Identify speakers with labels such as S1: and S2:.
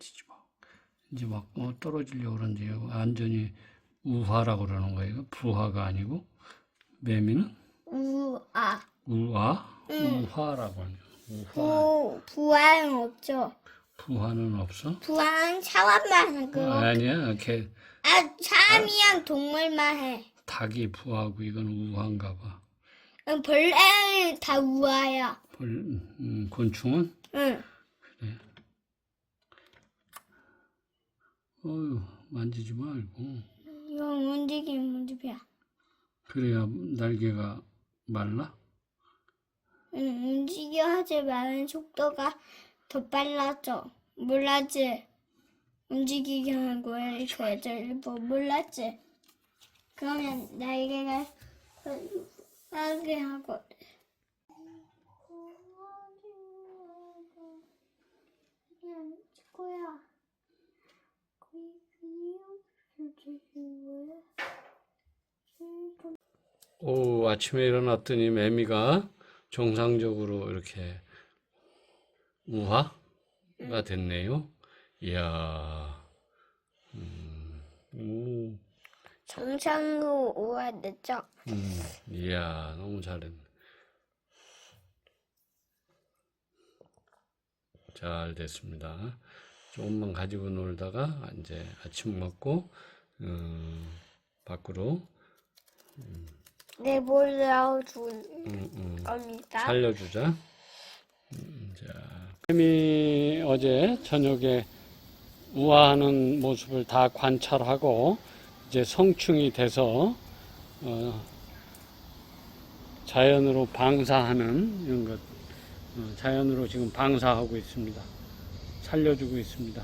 S1: 만지지 마. 이제 막 어, 떨어지려고 그러는데 완전히 우화라고 그러는 거예요. 부화가 아니고 매미는
S2: 우아.
S1: 우화,
S2: 응.
S1: 우화라고 하네요. 우화.
S2: 부, 부활은 없죠.
S1: 부화는 없어?
S2: 부활은 사람만 해, 그거.
S1: 아니야. 걔
S2: 아, 사람이랑 동물만 해.
S1: 닭이 부화고 이건 우화인가 봐.
S2: 응, 벌레는 다 우아야.
S1: 벌, 음, 곤충은
S2: 응.
S1: 어휴 만지지 말고
S2: 이건 움직이는 모습이야.
S1: 그래야 날개가 말라.
S2: 응, 움직여 하지 말는 속도가 더 빨라져. 몰랐지? 움직이게. 그 애들 일부 몰랐지? 그러면 날개가 빠르게 하고. 그냥 친구야.
S1: 오 아침에 일어났더니 매미가 정상적으로 이렇게 우화가 됐네요. 이야, 음, 오,
S2: 정상으로 우아됐죠?
S1: 음, 이야 너무 잘했네. 잘 됐습니다. 조금만 가지고 놀다가 이제 아침 먹고 음, 밖으로
S2: 내보려고 준
S1: 음, 음,
S2: 겁니다.
S1: 살려주자. 음, 자, 뱀이 어제 저녁에 우아하는 모습을 다 관찰하고 이제 성충이 돼서 어, 자연으로 방사하는 이런 것, 어, 자연으로 지금 방사하고 있습니다. 살려주고 있습니다.